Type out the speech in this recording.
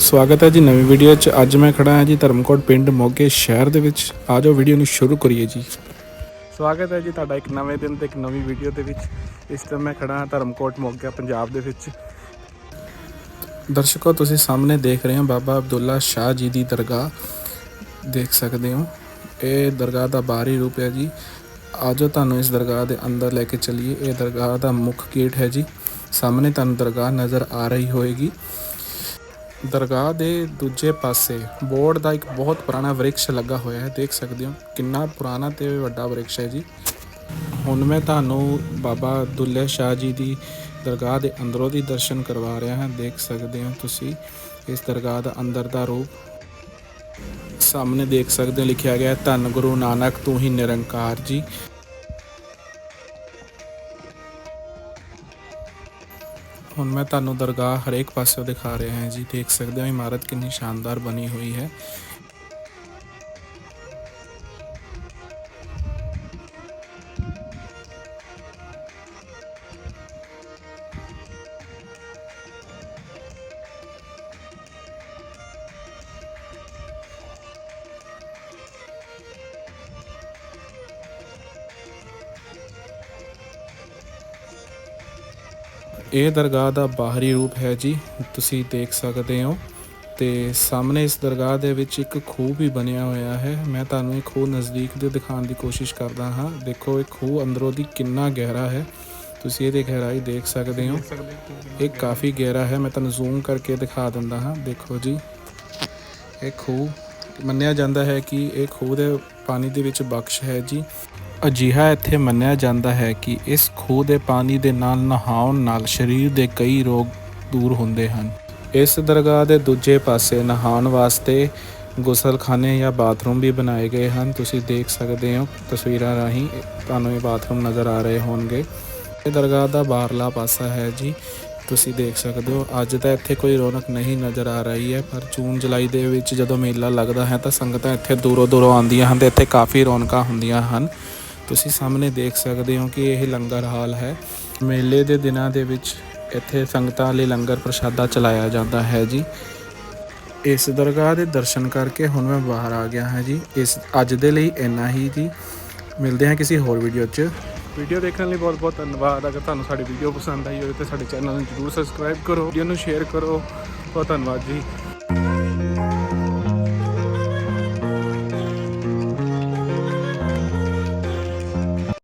ਸਵਾਗਤ ਹੈ ਜੀ ਨਵੀਂ ਵੀਡੀਓ 'ਚ। ਅੱਜ ਮੈਂ ਖੜਾ ਹਾਂ ਜੀ ਧਰਮਕੋਟ ਪਿੰਡ ਮੋਗੇ ਸ਼ਹਿਰ ਦੇ ਵਿੱਚ। ਆਜੋ ਵੀਡੀਓ ਨੂੰ ਸ਼ੁਰੂ ਕਰੀਏ ਜੀ। ਸਵਾਗਤ ਹੈ ਜੀ ਤੁਹਾਡਾ ਇੱਕ ਨਵੇਂ ਦਿਨ ਤੇ ਇੱਕ ਨਵੀਂ ਵੀਡੀਓ ਦੇ ਵਿੱਚ। ਇਸ ਟਾਈਮ ਮੈਂ ਖੜਾ ਹਾਂ ਧਰਮਕੋਟ ਮੋਗਾ, ਪੰਜਾਬ ਦੇ ਵਿੱਚ। ਦਰਸ਼ਕੋ, ਤੁਸੀਂ ਸਾਹਮਣੇ ਦੇਖ ਰਹੇ ਹੋ ਬਾਬਾ ਅਬਦੁੱਲਾ ਸ਼ਾਹ ਜੀ ਦੀ ਦਰਗਾਹ। ਦੇਖ ਸਕਦੇ ਹੋ। ਇਹ ਦਰਗਾਹ ਦਾ ਬਾਹਰੀ ਰੂਪ ਹੈ ਜੀ। ਆਜੋ ਤੁਹਾਨੂੰ ਇਸ ਦਰਗਾਹ ਦੇ ਅੰਦਰ ਲੈ ਕੇ ਚੱਲੀਏ। ਇਹ ਦਰਗਾਹ ਦਾ ਮੁੱਖ ਗੇਟ ਹੈ ਜੀ। ਸਾਹਮਣੇ ਤੁਹਾਨੂੰ ਦਰਗਾਹ ਨਜ਼ਰ ਆ ਰਹੀ ਹੋਏਗੀ। ਦਰਗਾਹ ਦੇ ਦੂਜੇ ਪਾਸੇ ਬੋਰਡ ਦਾ ਇੱਕ ਬਹੁਤ ਪੁਰਾਣਾ ਵ੍ਰਿਕਸ਼ ਲੱਗਾ ਹੋਇਆ ਹੈ। ਦੇਖ ਸਕਦੇ ਹੋ ਕਿੰਨਾ ਪੁਰਾਣਾ ਤੇ ਵੱਡਾ ਵ੍ਰਿਕਸ਼ ਹੈ ਜੀ। ਹੁਣ ਮੈਂ ਤੁਹਾਨੂੰ ਬਾਬਾ ਅਬਦੁੱਲਾ ਸ਼ਾਹ ਜੀ ਦੀ ਦਰਗਾਹ ਦੇ ਅੰਦਰੋਂ ਦੀ ਦਰਸ਼ਨ ਕਰਵਾ ਰਿਹਾ ਹਾਂ। ਦੇਖ ਸਕਦੇ ਹੋ ਤੁਸੀਂ ਇਸ ਦਰਗਾਹ ਦਾ ਅੰਦਰ ਦਾ ਰੂਪ। ਸਾਹਮਣੇ ਦੇਖ ਸਕਦੇ ਹੋ ਲਿਖਿਆ ਗਿਆ ਹੈ, ਧੰਨ ਗੁਰੂ ਨਾਨਕ, ਤੂੰ ਹੀ ਨਿਰੰਕਾਰ ਜੀ। ਹੁਣ ਮੈਂ ਤੁਹਾਨੂੰ ਦਰਗਾਹ ਹਰੇਕ ਪਾਸਿਓਂ ਦਿਖਾ ਰਿਹਾ ਹਾਂ ਜੀ। ਦੇਖ ਸਕਦੇ ਹੋ ਇਮਾਰਤ ਕਿੰਨੀ ਸ਼ਾਨਦਾਰ ਬਣੀ ਹੋਈ ਹੈ। ਇਹ ਦਰਗਾਹ ਦਾ ਬਾਹਰੀ ਰੂਪ ਹੈ ਜੀ, ਤੁਸੀਂ ਦੇਖ ਸਕਦੇ ਹੋ। ਤੇ ਸਾਹਮਣੇ ਇਸ ਦਰਗਾਹ ਦੇ ਵਿੱਚ ਇੱਕ ਖੂਹ ਵੀ ਬਣਿਆ ਹੋਇਆ ਹੈ। ਮੈਂ ਤੁਹਾਨੂੰ ਇਹ ਖੂਹ ਨਜ਼ਦੀਕ ਦੇ ਦਿਖਾਉਣ ਦੀ ਕੋਸ਼ਿਸ਼ ਕਰਦਾ ਹਾਂ। ਦੇਖੋ, ਇਹ ਖੂਹ ਅੰਦਰੋਂ ਦੀ ਕਿੰਨਾ ਗਹਿਰਾ ਹੈ। ਤੁਸੀਂ ਇਹਦੀ ਗਹਿਰਾਈ ਦੇਖ ਸਕਦੇ ਹੋ। ਇਹ ਕਾਫੀ ਗਹਿਰਾ ਹੈ। ਮੈਂ ਤੁਹਾਨੂੰ ਜ਼ੂਮ ਕਰਕੇ ਦਿਖਾ ਦਿੰਦਾ ਹਾਂ। ਦੇਖੋ ਜੀ, ਇਹ ਖੂਹ ਮੰਨਿਆ ਜਾਂਦਾ ਹੈ ਕਿ ਇਹ ਖੂਹ ਦੇ ਪਾਣੀ ਦੇ ਵਿੱਚ ਬਖਸ਼ ਹੈ ਜੀ। ਅਜਿਹਾ ਇੱਥੇ ਮੰਨਿਆ ਜਾਂਦਾ ਹੈ ਕਿ ਇਸ ਖੂਹ ਦੇ ਪਾਣੀ ਦੇ ਨਾਲ ਨਹਾਉਣ ਨਾਲ ਸਰੀਰ ਦੇ ਕਈ ਰੋਗ ਦੂਰ ਹੁੰਦੇ ਹਨ। ਇਸ ਦਰਗਾਹ ਦੇ ਦੂਜੇ ਪਾਸੇ ਨਹਾਉਣ ਵਾਸਤੇ ਗੁਸਲਖਾਨੇ ਜਾਂ ਬਾਥਰੂਮ ਵੀ ਬਣਾਏ ਗਏ ਹਨ। ਤੁਸੀਂ ਦੇਖ ਸਕਦੇ ਹੋ ਤਸਵੀਰਾਂ ਰਾਹੀਂ ਤੁਹਾਨੂੰ ਇਹ ਬਾਥਰੂਮ ਨਜ਼ਰ ਆ ਰਹੇ ਹੋਣਗੇ। ਇਹ ਦਰਗਾਹ ਦਾ ਬਾਹਰਲਾ ਪਾਸਾ ਹੈ ਜੀ। ਤੁਸੀਂ ਦੇਖ ਸਕਦੇ ਹੋ ਅੱਜ ਤਾਂ ਇੱਥੇ ਕੋਈ ਰੌਣਕ ਨਹੀਂ ਨਜ਼ਰ ਆ ਰਹੀ ਹੈ, ਪਰ ਜੂਨ ਜੁਲਾਈ ਦੇ ਵਿੱਚ ਜਦੋਂ ਮੇਲਾ ਲੱਗਦਾ ਹੈ ਤਾਂ ਸੰਗਤਾਂ ਇੱਥੇ ਦੂਰੋਂ ਦੂਰੋਂ ਆਉਂਦੀਆਂ ਹਨ ਤੇ ਇੱਥੇ ਕਾਫੀ ਰੌਣਕਾਂ ਹੁੰਦੀਆਂ ਹਨ। ਤੁਸੀਂ ਸਾਹਮਣੇ ਦੇਖ ਸਕਦੇ ਹੋ ਕਿ ਇਹ ਲੰਗਰ ਹਾਲ ਹੈ। ਮੇਲੇ ਦੇ ਦਿਨਾਂ ਦੇ ਵਿੱਚ ਇੱਥੇ ਸੰਗਤਾਂ ਲਈ ਲੰਗਰ ਪ੍ਰਸ਼ਾਦਾ ਚਲਾਇਆ ਜਾਂਦਾ ਹੈ ਜੀ। ਇਸ ਦਰਗਾਹ ਦੇ ਦਰਸ਼ਨ ਕਰਕੇ ਹੁਣ ਮੈਂ ਬਾਹਰ ਆ ਗਿਆ ਹਾਂ ਜੀ। ਇਸ ਅੱਜ ਦੇ ਲਈ ਇੰਨਾ ਹੀ ਜੀ। ਮਿਲਦੇ ਹਾਂ ਕਿਸੇ ਹੋਰ ਵੀਡੀਓ 'ਚ। ਵੀਡੀਓ ਦੇਖਣ ਲਈ ਬਹੁਤ ਬਹੁਤ ਧੰਨਵਾਦ। ਅਗਰ ਤੁਹਾਨੂੰ ਸਾਡੀ ਵੀਡੀਓ ਪਸੰਦ ਆਈ ਹੋਵੇ ਤਾਂ ਸਾਡੇ ਚੈਨਲ ਨੂੰ ਜਰੂਰ ਸਬਸਕ੍ਰਾਈਬ ਕਰੋ। ਵੀਡੀਓ ਨੂੰ ਸ਼ੇਅਰ ਕਰੋ। ਬਹੁਤ ਧੰਨਵਾਦ ਜੀ।